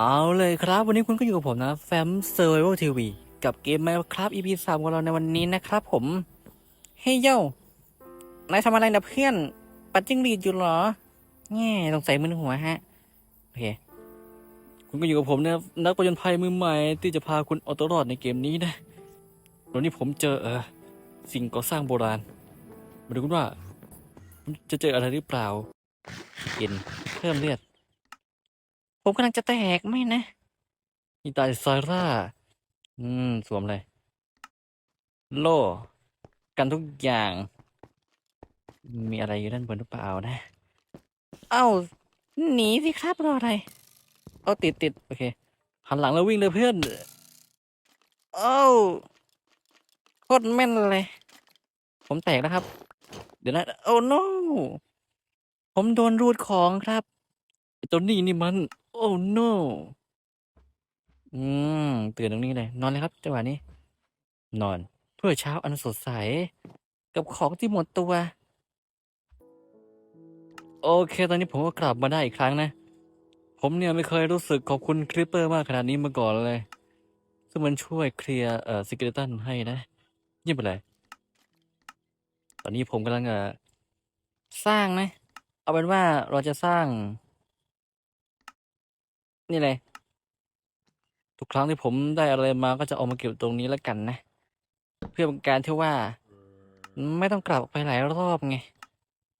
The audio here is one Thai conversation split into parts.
เอาเลยครับวันนี้คุณก็อยู่กับผมนะแฟมเซอร์ไวโ l ทีวีกับเกม Minecraft EP สามของเราในวันนี้นะครับผม เฮ้ยโย่นายทำอะไรนะเพื่อน ปัดจิ้งหรีดอยู่เหรอแง่สงสัยมึนหัวฮะ โอเค คุณก็อยู่กับผมนะนักประจนภัยมือใหม่ ที่จะพาคุณเอาตัวรอดในเกมนี้นะวันนี้ผมเจอเออสิ่งก่อสร้างโบราณ มาดูกันว่าจะเจออะไรหรือเปล่าเอ็นเพิ่มเลือด ผมกำลังจะแตกไม่นะอีตาซอยร่า อืม สวมเลย โล่ กันทุกอย่าง มีอะไรอยู่ด้านบนหรือเปล่านะ เอ้า หนีสิครับรออะไร เอาติดติดโอเค หันหลังแล้ววิ่งเลยเพื่อน เอ้าโคตรแม่นเลย ผมแตกแล้วครับ เดี๋ยวนะ โอ้ no ผมโดนรูดของครับ ไอ้ตัวนี้นี่มัน โอ้ no อืมตื่นตรงนี้เลย นอนเลยครับจังหวะนี้ นอน เพื่อเช้าอันสดใส กับของที่หมดตัว โอเค ตอนนี้ผมก็กลับมาได้อีกครั้งนะ ผมเนี่ยไม่เคยรู้สึกขอบคุณคริปเปอร์มากขนาดนี้มาก่อนเลย ซึ่งมันช่วยเคลียร์เอ่อสกเลตันให้นะเยี่ยมไปเลย ตอนนี้ผมกำลังเอ่อสร้างนะ เอาเป็นว่าเราจะสร้าง นี่เลย ทุกครั้งที่ผมได้อะไรมาก็จะเอามาเก็บตรงนี้แล้วกันนะ เพื่อเป็นการที่ว่า ไม่ต้องกลับไปหลายรอบไง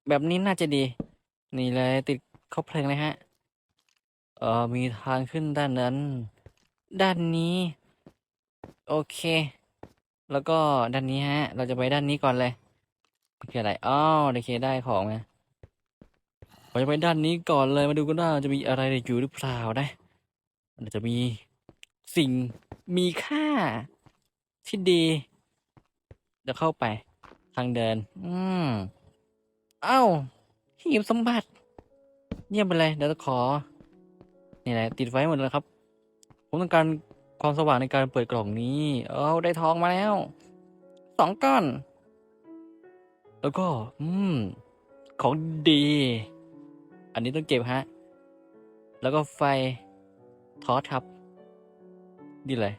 แบบนี้น่าจะดี นี่เลยติดเข้าเพลงเลยฮะ เออมีทางขึ้นด้านนั้น ด้านนี้ โอเค แล้วก็ด้านนี้ฮะ เราจะไปด้านนี้ก่อนเลยคืออะไรอ๋อโอเคได้ของมาเราจะไปด้านนี้ก่อนเลยมาดูกันว่าจะมีอะไรอยู่หรือเปล่านะ มันจะมีสิ่งมีค่าที่ดีเดี๋ยวเข้าไปทางเดิน อืม เอ้าหีบสมบัติ เยี่ยมไปเลย เดี๋ยวจะขอ นี่แหละ ติดไว้หมดเลยครับ ผมต้องการความสว่างในการเปิดกล่องนี้ เอาได้ทองมาแล้ว สองก้อน แล้วก็ อืม ของดี อันนี้ต้องเก็บฮะ แล้วก็ไฟ ทอสครับ ดีเลย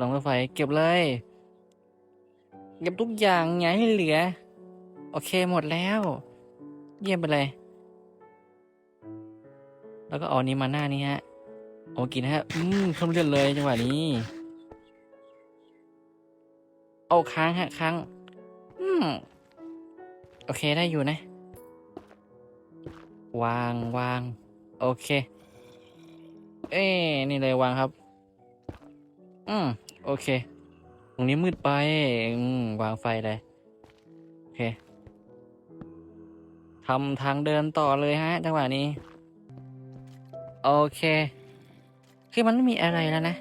ลองรถไฟเก็บเลย เก็บทุกอย่างอย่าให้เหลือ โอเคหมดแล้ว เยี่ยมไปเลย แล้วก็เอาอันนี้มาหน้านี้ฮะเอามากินฮะ อืมเพิ่มเลือดเลยจังหวะนี้ เอาค้างฮะค้าง อืม โอเคได้อยู่นะ วางวาง โอเค เอ้นี่เลยวางครับ อืมโอเค ตรงนี้มืดไป อืมวางไฟเลย โอเคทำทางเดินต่อเลยฮะ จังหวะนี้ โอเค คือมันไม่มีอะไรแล้วนะ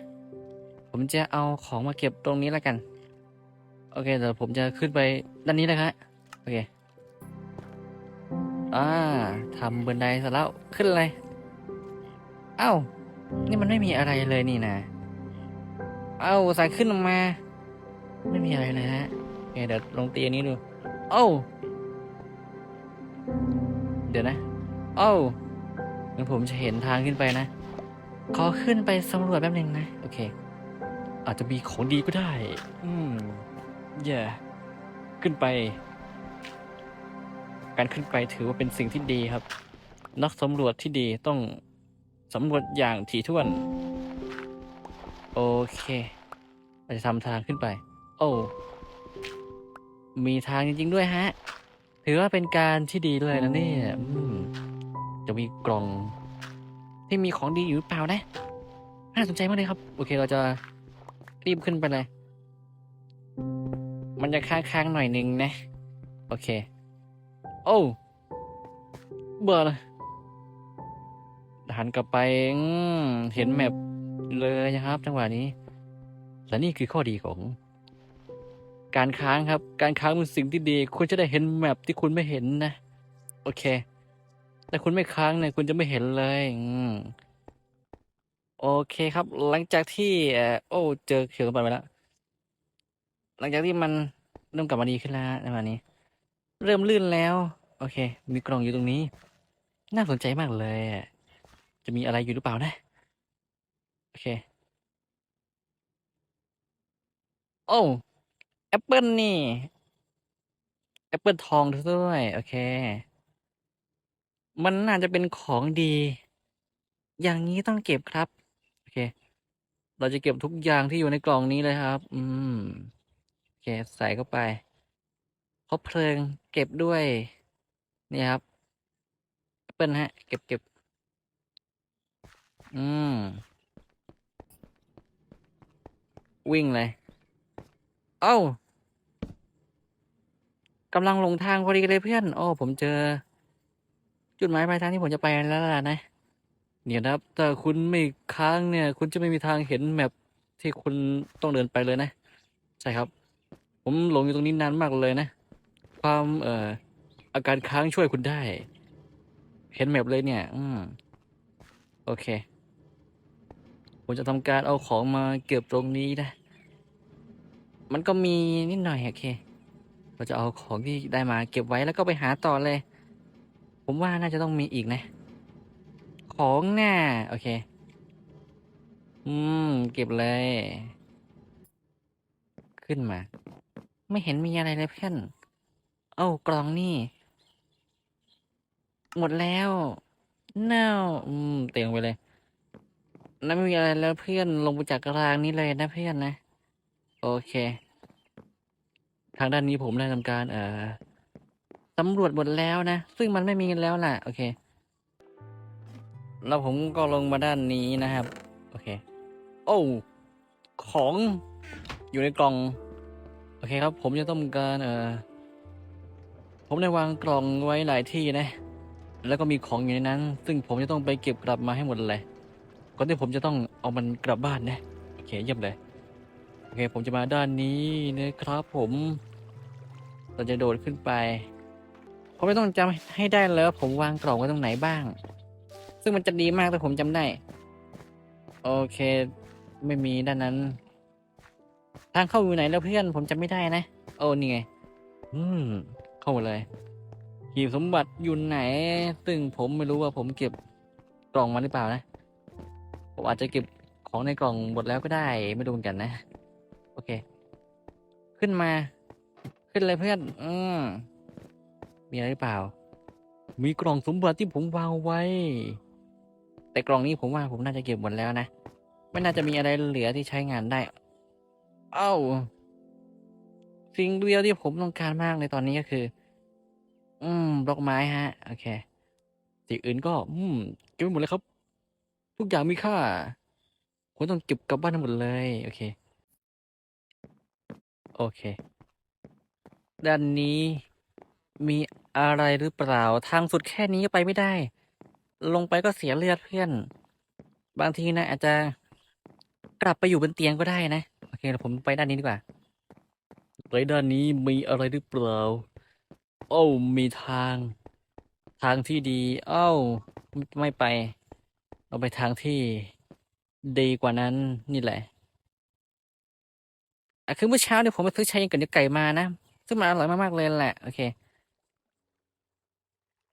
ผมจะเอาของมาเก็บตรงนี้แล้วกัน โอเคเดี๋ยวผมจะขึ้นไปด้านนี้เลยครับโอเค อ่าทำบันไดเสร็จแล้วขึ้นเลย เอ้า นี่มันไม่มีอะไรเลยนี่นะ เอ้าสายขึ้นมา ไม่มีอะไรเลยฮะเเดี๋ยวลองตีอันนี้ดู เอ้า เดี๋ยวนะ เอ้างั้นผมจะเห็นทางขึ้นไปนะ ขอขึ้นไปสำรวจแป๊บหนึงนะ โอเค อาจจะมีของดีก็ได้ อืมเย่ขึ้นไป การขึ้นไปถือว่าเป็นสิ่งที่ดีครับ นักสำรวจที่ดีต้อง สำรวจอย่างถี่ถ้วน โอเคเราจะทำทางขึ้นไป โอ้มีทางจริง ๆ ด้วยฮะ ถือว่าเป็นการที่ดีด้วยนะเนี่ยจะมีกล่อง ที่มีของดีอยู่หรือเปล่านะ น่าสนใจมากเลยครับ โอเคเราจะรีบขึ้นไปเลย มันจะค้างๆหน่อยนึงนะ โอเค โอ้ เบื่อเลย หันกลับไปเห็นแมปเลยนะครับ จังหวะนี้และนี่คือข้อดีของ การค้างครับ การค้างเป็นสิ่งที่ดีคุณจะได้เห็นแมปที่คุณไม่เห็นนะ โอเค แต่คุณไม่ค้างเนี่ยคุณจะไม่เห็นเลยอโอเคครับ หลังจากที่โอ้เจอเขียวไปไปแล้ว หลังจากที่มันเริ่มกลับมาดีขึ้นแล้วในวันนี้ เริ่มลื่นแล้ว โอเค มีกล่องอยู่ตรงนี้ น่าสนใจมากเลยอะ จะมีอะไรอยู่หรือเปล่านะ โอเค โอแอปเปิลนี่แอปเปิลทองด้วย โอเค มันน่าจะเป็นของดี อย่างนี้ต้องเก็บครับ โอเค เราจะเก็บทุกอย่างที่อยู่ในกล่องนี้เลยครับ อืม โอเค ใส่เข้าไปคบเพลิงเก็บด้วย นี่ครับแอปเปิลฮะ เก็บเก็บ อืม วิ่งเลย เอ้ากำลังหลงทางพอดีเลยเพื่อน โอ้ ผมเจอ จุดหมายปลายทางที่ผมจะไปแล้วล่ะนะเดี๋ยนะครับถ้าคุณไม่ค้างเนี่ย คุณจะไม่มีทางเห็นแมปที่คุณต้องเดินไปเลยนะ ใช่ครับ ผมหลงอยู่ตรงนี้นานมากเลยนะ ความเอ่ออาการค้างช่วยคุณได้ เห็นแมปเลยเนี่ย อืม โอเค ผมจะทำการเอาของมาเก็บตรงนี้นะ มันก็มีนิดหน่อยโอเค เราจะเอาของที่ได้มาเก็บไว้แล้วก็ไปหาต่อเลย ผมว่าน่าจะต้องมีอีกนะ ของน่โอเค อืม เก็บเลย ขึ้นมา ไม่เห็นมีอะไรเลยเพื่อน เอ้ากล่องนี่ หมดแล้วเน่าอืม เตียงไปเลย นั่นไม่มีอะไรแล้วเพื่อนลงไปจากรางนี้เลยนะเพื่อนนะ โอเค ทางด้านนี้ผมได้ทำการ เอ่อสำรวจหมดแล้วนะ ซึ่งมันไม่มีแล้วล่ะ โอเค แล้วผมก็ลงมาด้านนี้นะครับ โอเค โอ้ของอยู่ในกล่อง โอเคครับ ผมจะต้องการเอ่อผมได้วางกล่องไว้หลายที่นะ แล้วก็มีของอยู่ในนั้น ซึ่งผมจะต้องไปเก็บกลับมาให้หมดเลย ก่อนที่ผมจะต้องเอามันกลับบ้านนะโอเคเยี่ยมเลยโอเคผมจะมาด้านนี้นะครับผมเราจะโดดขึ้นไปผมไม่ต้องจำให้ได้เลยว่าผมวางกล่องไว้ตรงไหนบ้าง ซึ่งมันจะดีมากถ้าผมจำได้ โอเค ไม่มีด้านนั้น ทางเข้าอยู่ไหนแล้วเพื่อนผมจำไม่ได้นะโอ้นี่ไง อืม เข้ามาเลยหีบสมบัติอยู่ไหนซึ่งผมไม่รู้ว่าผมเก็บกล่องมาหรือเปล่านะ ผมอาจจะเก็บของในกล่องหมดแล้วก็ได้ไม่รู้เหมือนกันนะ โอเค ขึ้นมา ขึ้นเลยเพื่อน อืมมีอะไรหรือเปล่า มีกล่องสมบัติที่ผมวางไว้ แต่กล่องนี้ผมว่าผมน่าจะเก็บหมดแล้วนะไม่น่าจะมีอะไรเหลือที่ใช้งานได้ เอ้า สิ่งเดียวที่ผมต้องการมากในตอนนี้ก็คือ อืมบล็อกไม้ฮะ โอเค สิ่งอื่นก็ อืมเก็บหมดเลยครับ ทุกอย่างมีค่าผมต้องเก็บกลับบ้านทั้งหมดเลย โอเค โอเค ด้านนี้มีอะไรหรือเปล่า ทางสุดแค่นี้ก็ไปไม่ได้ ลงไปก็เสียเลือดเพื่อน บางทีนะอาจจะกลับไปอยู่บนเตียงก็ได้นะ โอเคเราผมไปด้านนี้ดีกว่าไปด้านนี้มีอะไรหรือเปล่า โอ้ มีทาง ทางที่ดี เอ้า ไม่ไป เอาไปทางที่ดีกว่านั้นนี่แหละอะคือเมื่อเช้าเนี่ยผมไปซื้อชาเย็นกับเนื้อไก่มานะ ซึ่งมันอร่อยมากๆเลยแหละ โอเค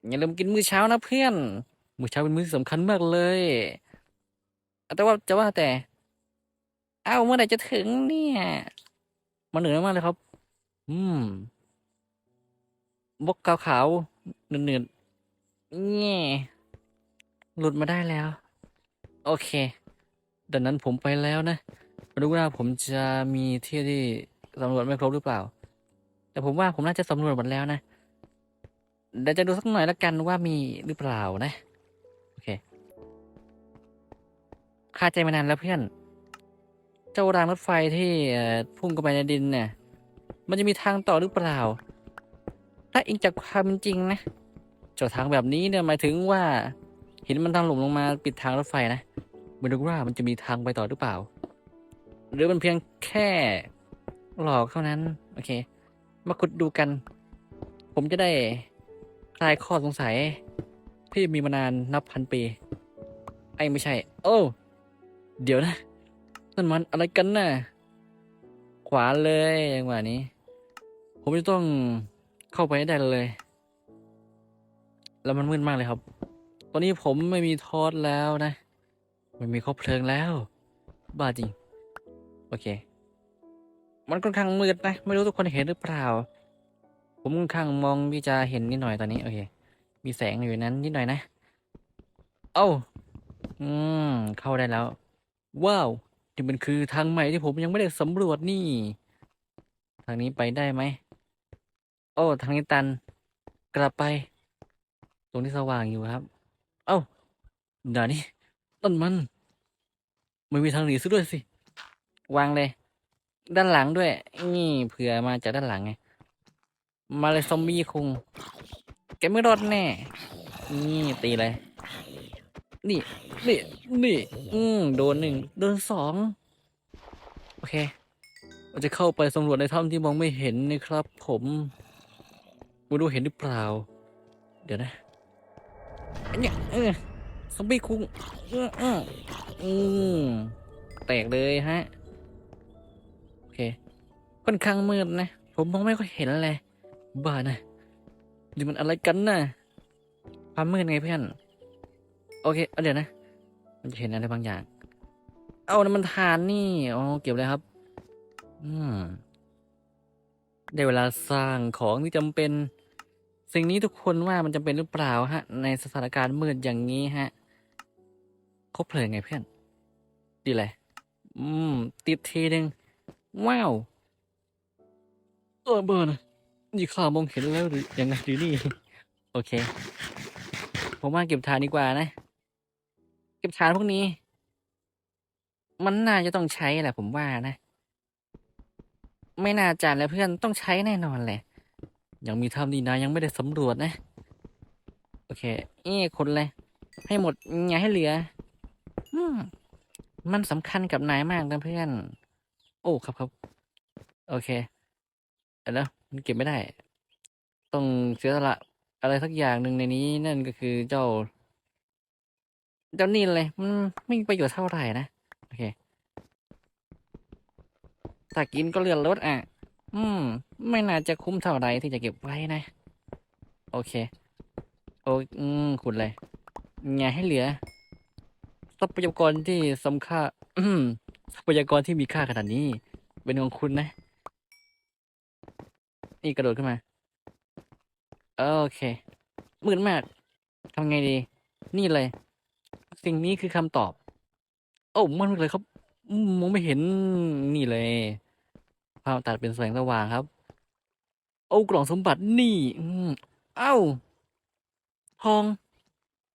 อย่าลืมกินมื้อเช้านะเพื่อน มื้อเช้าเป็นมื้อสำคัญมากเลย แต่ว่าจะว่าแต่ เอ้าเมื่อไหร่จะถึงเนี่ย มันเหนื่อยมากเลยครับ อืมบกขาวๆเนืดๆแง่หลุดมาได้แล้ว โอเคดังนั้นผมไปแล้วนะไม่รู้ว่าผมจะมีที่ที่สำรวจไม่ครบหรือเปล่า แต่ผมว่าผมน่าจะสำรวจหมดแล้วนะเดี๋ยวจะดูสักหน่อยละกันว่ามีหรือเปล่านะ โอเคคาใจมานานแล้วเพื่อน เจ้ารางรถไฟที่พุ่งเข้าไปในดินเนี่ย มันจะมีทางต่อหรือเปล่า ถ้าอิงจากความจริงนะเจ้าทางแบบนี้เนี่ยหมายถึงว่า เห็นมันทางหลุมลงมาปิดทางรถไฟนะไม่รู้ว่ามันจะมีทางไปต่อหรือเปล่า หรือมันเพียงแค่หลอกเท่านั้น โอเค มาขุดดูกัน ผมจะได้คลายข้อสงสัย ที่มีมานานนับพันปี ไอ้ไม่ใช่ โอ้เดี๋ยวนะนั่นมันอะไรกันน่ะ ขวาเลยอย่างว่านี้ ผมจะต้องเข้าไปให้ได้เลย แล้วมันมืดมากเลยครับ ตอนนี้ผมไม่มีทอดแล้วนะ ไม่มีคบเพลิงแล้ว บ้าจริง โอเค มันค่อนข้างมืดนะ ไม่รู้ทุกคนเห็นหรือเปล่า ผมค่อนข้างมองที่จะเห็นนิดหน่อยตอนนี้ โอเค มีแสงอยู่นนั้นนิดหน่อยนะ เอ้า อืม เข้าได้แล้ว ว้าวนี่มันคือทางใหม่ที่ผมยังไม่ได้สำรวจนี่ ทางนี้ไปได้ไหม โอ้ ทางนี้ตัน กลับไป ตรงที่สว่างอยู่ครับ เอ้าเดี๋ยนี้ต้นมันไม่มีทางหนีซะด้วยสิ วางเลย ด้านหลังด้วย นี่เผื่อมาจากด้านหลังไง มาเลยซอมบี้คุงแกไม่รอดแน่ นี่ตีเลย นี่ นี่ นี่ อืมโดนหนึ่ง โดนสอง โอเคเราจะเข้าไปสำรวจในถ้ำที่มองไม่เห็นนะครับ ผม ไม่รู้เห็นหรือเปล่า เดี๋ยวนะ เนี่ยเออซอมบี้คุงอืมอืมอืมแตกเลยฮะ โอเค ค่อนข้างมืดนะ ผมมองไม่ค่อยเห็นเลยบ้านะนี่มันอะไรกันนะความมืดไงเพื่อน โอเคเอาเดี๋ยวนะ มันจะเห็นอะไรบางอย่าง เอานะมันทานนี่ อ๋อ เก็บเลยครับ อืม ได้เวลาสร้างของที่จำเป็น สิ่งนี้ทุกคนว่ามันจำเป็นหรือเปล่าฮะ ในสถานการณ์มืดอย่างนี้ฮะคบเพลิงไงเพื่อน ดีเลยอืม ติดทีหนึ่งว้าวเออเบอร์นะนี่ข้ามองเห็นแล้วหรือยังไงดีนี่ โอเค ผมว่าเก็บฐานดีกว่านะ เก็บฐานพวกนี้ มันน่าจะต้องใช้แหละผมว่านะ ไม่น่าจานแล้วเพื่อนต้องใช้แน่นอนแหละ ยังมีถ้ำดีนะยังไม่ได้สำรวจนะ โอเค เอ้คนเลย ให้หมดอย่าให้เหลือ อืม มันสำคัญกับนายมากนะเพื่อน โอ้ครับครับ โอเคเดี๋ยวมันเก็บไม่ได้ ต้องเสียสละอะไรสักอย่างหนึ่งในนี้นั่นก็คือเจ้า เจ้านี่เลยมันไม่มีประโยชน์เท่าไหร่นะ โอเคถ้ากินก็เลื่อนรถอะ อืม ไม่น่าจะคุ้มเท่าไรที่จะเก็บไว้นะ โอเค โอ้อืมขุดเลยอย่ให้เหลือทรัพยากรที่สำคัญอืมทรัพยากรที่มีค่าขนาดนี้ เป็นของคุณนะ นี่กระโดดขึ้นมา โอเคมืดมากทำไงดี นี่เลย สิ่งนี้คือคำตอบ โอ้มันเลยครับมองไม่เห็นนี่เลย ภาพตัดเป็นแสงสว่างครับโอ้กล่องสมบัตินี่ อืมเอ้า ทอง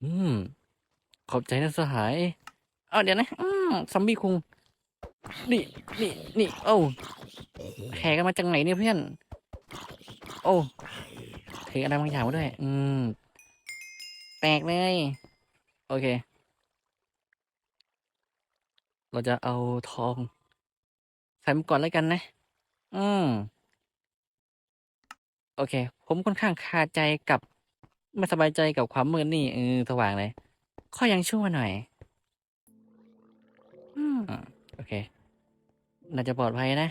อืม ขอบใจนะสหาย เอาเดี๋ยวนะ อืมซอมบี้คุง นี่ นี่ นี่โอ้าแห่กันมาจากไหนเนี่ยเพื่อน โอ้ถืออะไรบางอย่างมาด้วย อืม แตกเลย โอเค เราจะเอาทองใส่มาก่อนแล้วกันนะ อืม โอเค ผมค่อนข้างคาใจกับ ไม่สบายใจกับความมืดนี่เออสว่างเลยข้อยังชั่วหน่อย อืม โอเค น่าจะปลอดภัยนะ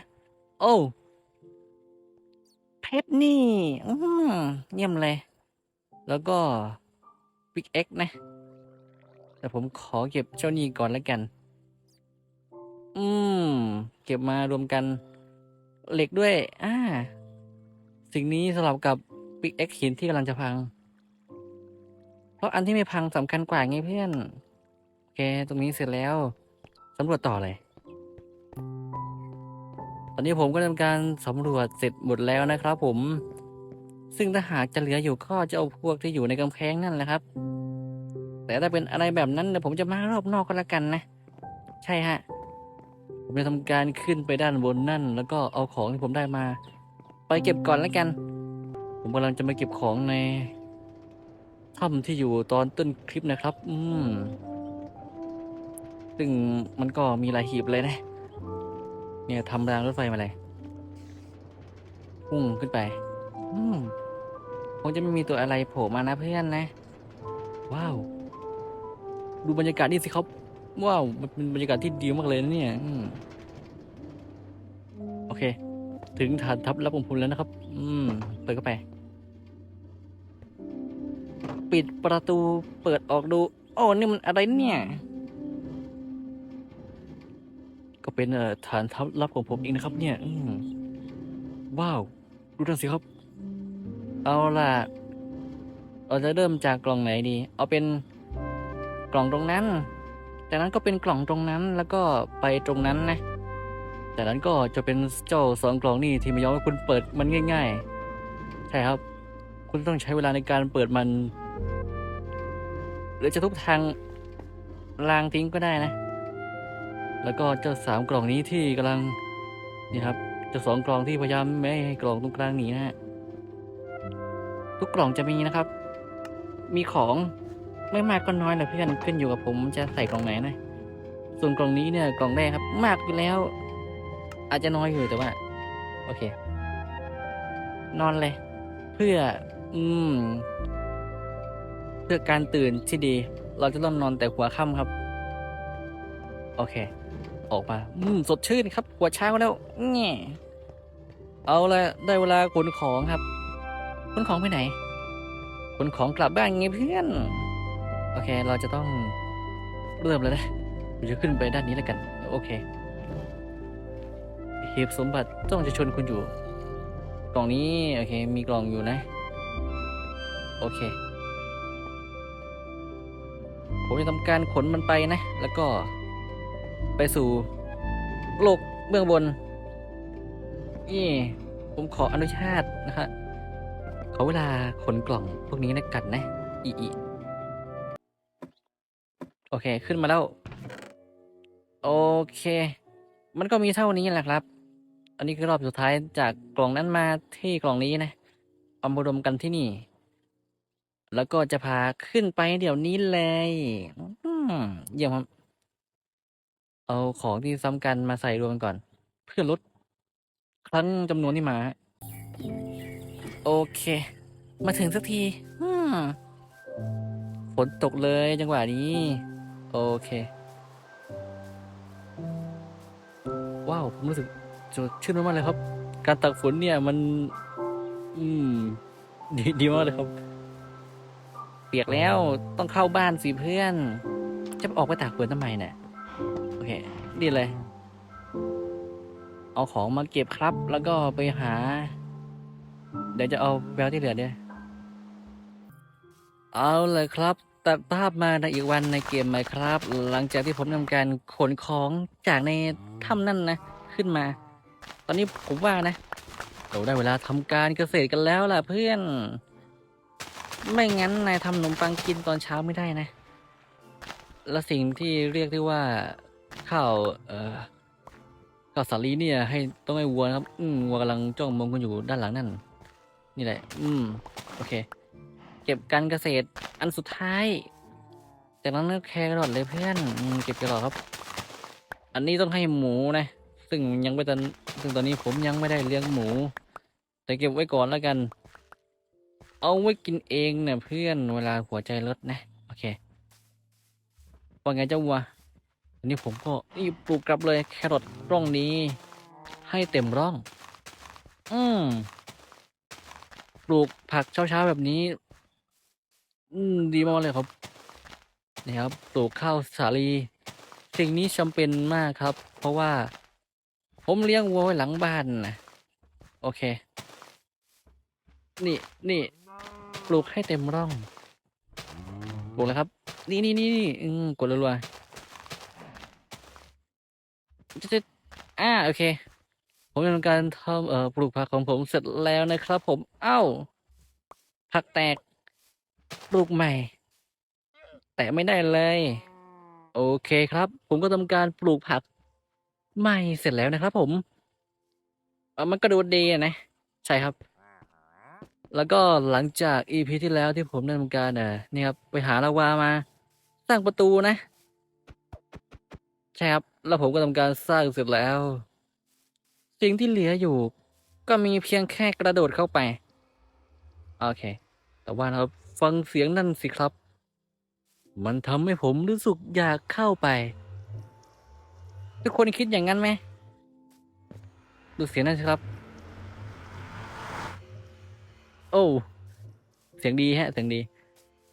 โอ้เพชรนี่ อืมเยี่ยมเลย แล้วก็ปิกเอ็กนะ แต่ผมขอเก็บเจ้านี่ก่อนแล้วกัน อืม เก็บมารวมกัน เหล็กด้วย อ่า สิ่งนี้สลับกับปิกเอ็กหินที่กำลังจะพัง เพราะอันที่ไม่พังสำคัญกว่าไงเพื่อนโอเคตรงนี้เสร็จแล้วสำรวจต่อเลย ตอนนี้ผมก็ทำการสำรวจเสร็จหมดแล้วนะครับผม ซึ่งถ้าหากจะเหลืออยู่ก็จะเอาพวกที่อยู่ในกำแพงนั่นแหละครับ แต่ถ้าเป็นอะไรแบบนั้นเดี๋ยวผมจะมารอบนอกก็แล้วกันนะ ใช่ฮะ ผมจะทำการขึ้นไปด้านบนนั่น แล้วก็เอาของที่ผมได้มา ไปเก็บก่อนแล้วกัน ผมกำลังจะมาเก็บของในถ้ำที่อยู่ตอนต้นคลิปนะครับ อืมซึ่งมันก็มีหลายหีบเลยนะ เนี่ยทำรางรถไฟมาเลยพุ่งขึ้นไป อืมคงจะไม่มีตัวอะไรโผล่มานะเพื่อนนะ ว้าว ดูบรรยากาศนี่สิครับ ว้าวมันเป็นบรรยากาศที่ดีมากเลยนะเนี่ยอืมโอเค ถึงฐานทัพรับของพลแล้วนะครับ อืม เปิดเข้าไป ปิดประตูเปิดออกดู โอ้นี่มันอะไรเนี่ย ก็เป็นเอ่อฐานทัพลับของผมเองนะครับ เนี่ย อืมว้าวดูนั่นสิครับ เอาล่ะ เราจะเริ่มจากกล่องไหนดี เอาเป็นกล่องตรงนั้น จากนั้นก็เป็นกล่องตรงนั้นแล้วก็ไปตรงนั้นนะจากนั้นก็จะเป็นเจ้าสองกล่องนี่ที่ไม่ยอมให้คุณเปิดมันง่าย ๆ ใช่ครับ คุณต้องใช้เวลาในการเปิดมันหรือจะทุบทางรางทิ้งก็ได้นะ แล้วก็เจ้าสามกล่องนี้ที่กำลังนี่ครับเจ้าสองกล่องที่พยายามไม่ให้กล่องตรงกลางหนีนะฮะทุกกล่องจะมีนะครับ มีของ ไม่มากก็น้อยแหละเพื่อนขึ้นอยู่กับผมจะใส่กล่องไหนนะส่วนกล่องนี้เนี่ยกล่องแรกครับ มากอยู่แล้ว อาจจะน้อยอยู่แต่ว่า โอเค นอนเลย เพื่อ อืม เพื่อการตื่นที่ดี เราจะต้องนอนแต่หัวค่ำครับ โอเค ออกมา อืม สดชื่นครับ หัวเช้าแล้วแง่เอาละได้เวลาขนของครับขนของไปไหนขนของกลับบ้านไงเพื่อน โอเค เราจะต้องเริ่มแล้วนะเราจะขึ้นไปด้านนี้แล้วกัน โอเคหีบสมบัติต้องจะชนคุณอยู่ กล่องนี้ โอเค มีกล่องอยู่นะ โอเค ผมจะทำการขนมันไปนะ แล้วก็ ไปสู่โลกเบื้องบน นี่ผมขออนุญาตนะฮะขอเวลาขนกล่องพวกนี้นะกันนะ อีอี โอเคขึ้นมาแล้ว โอเค มันก็มีเท่านี้แหละครับ อันนี้คือรอบสุดท้ายจากกล่องนั้นมาที่กล่องนี้นะเอามารวมกันที่นี่ แล้วก็จะพาขึ้นไปเดี๋ยวนี้เลยเยี่ยมครับเอาของที่ซ้ำกันมาใส่รวมกันก่อน เพื่อลดครั้งจำนวนที่มา โอเค มาถึงสักทีฝนตกเลยจังหวะนี้ โอเค ว้าว ผมรู้สึกสดชื่นมากๆเลยครับ การตักฝนเนี่ยมัน อืม ดีดีมากเลยครับ เปียกแล้วต้องเข้าบ้านสิเพื่อน จะออกไปตากฝนทำไมเนี่ยโอเคดีเลย เอาของมาเก็บครับ แล้วก็ไปหา เดี๋ยวจะเอาแววที่เหลือเนี่ยเอาเลยครับ ตัดภาพมาในอีกวันในเกมไหมครับ หลังจากที่ผมทำการขนของจากในถ้ำนั่นนะ ขึ้นมา ตอนนี้ผมว่านะ เราได้เวลาทำการเกษตรกันแล้วล่ะเพื่อน ไม่งั้นนายทำขนมปังกินตอนเช้าไม่ได้นะ และสิ่งที่เรียกได้ว่าข้าวเอ่อข้าวสาลีเนี่ย ให้ต้องให้วัวนะครับ อืมวัวกำลังจ้องมองกันอยู่ด้านหลังนั่น นี่แหละ อืม โอเค เก็บการเกษตรอันสุดท้าย จากนั้นก็แครอทเลยเพื่อนเก็บแครอทครับ อันนี้ต้องให้หมูนะ ซึ่งยังไม่ตอนซึ่งตอนนี้ผมยังไม่ได้เลี้ยงหมู แต่เก็บไว้ก่อนแล้วกัน เอาไว้กินเองเนี่ยเพื่อนเวลาหัวใจลดนะโอเคว่าไงเจ้าวัวอันนี้ผมก็นี่ปลูกกลับเลยแครอทร่องนี้ ให้เต็มร่อง อืมปลูกผักเช้าๆแบบนี้ อืมดีมากเลยครับนี่ครับปลูกข้าวสาลี สิ่งนี้จำเป็นมากครับ เพราะว่า ผมเลี้ยงวัวไว้หลังบ้านนะโอเค นี่นี่ปลูกให้เต็มร่องปลูกแล้วครับ นี่นี่นี่นี่อืมกดรัวๆจะจะอ่าโอเค ผมทำการทำเอ่อปลูกผักของผมเสร็จแล้วนะครับ ผมเอ้าผักแตก ลูกใหม่ แต่ไม่ได้เลย โอเคครับ ผมก็ทำการปลูกผักใหม่เสร็จแล้วนะครับ ผมเออมันก็ดูดีนะ ใช่ครับ แล้วก็หลังจาก EP ที่แล้วที่ผมได้ทำการเอ่อนี่ครับไปหาลาวามา สร้างประตูนะ ใช่ครับ แล้วผมก็ทำการสร้างเสร็จแล้ว สิ่งที่เหลืออยู่ ก็มีเพียงแค่กระโดดเข้าไป โอเค แต่ว่านะครับ ฟังเสียงนั่นสิครับ มันทำให้ผมรู้สึกอยากเข้าไป ทุกคนคิดอย่างนั้นไหม ดูเสียงนั่นสิครับ โอ้ เสียงดีฮะ เสียงดี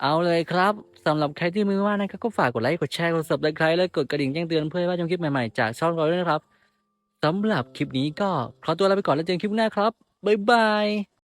เอาเลยครับสำหรับใครที่มือว่างนะครับก็ฝากกดไลค์ กดแชร์ กด subscribe และกดกระดิ่งแจ้งเตือนเพื่อว่าชมคลิปใหม่ๆ จากช่องเราด้วยนะครับสำหรับคลิปนี้ก็ขอตัวลาไปก่อนแล้วเจอกันคลิปหน้าครับ บ๊ายบาย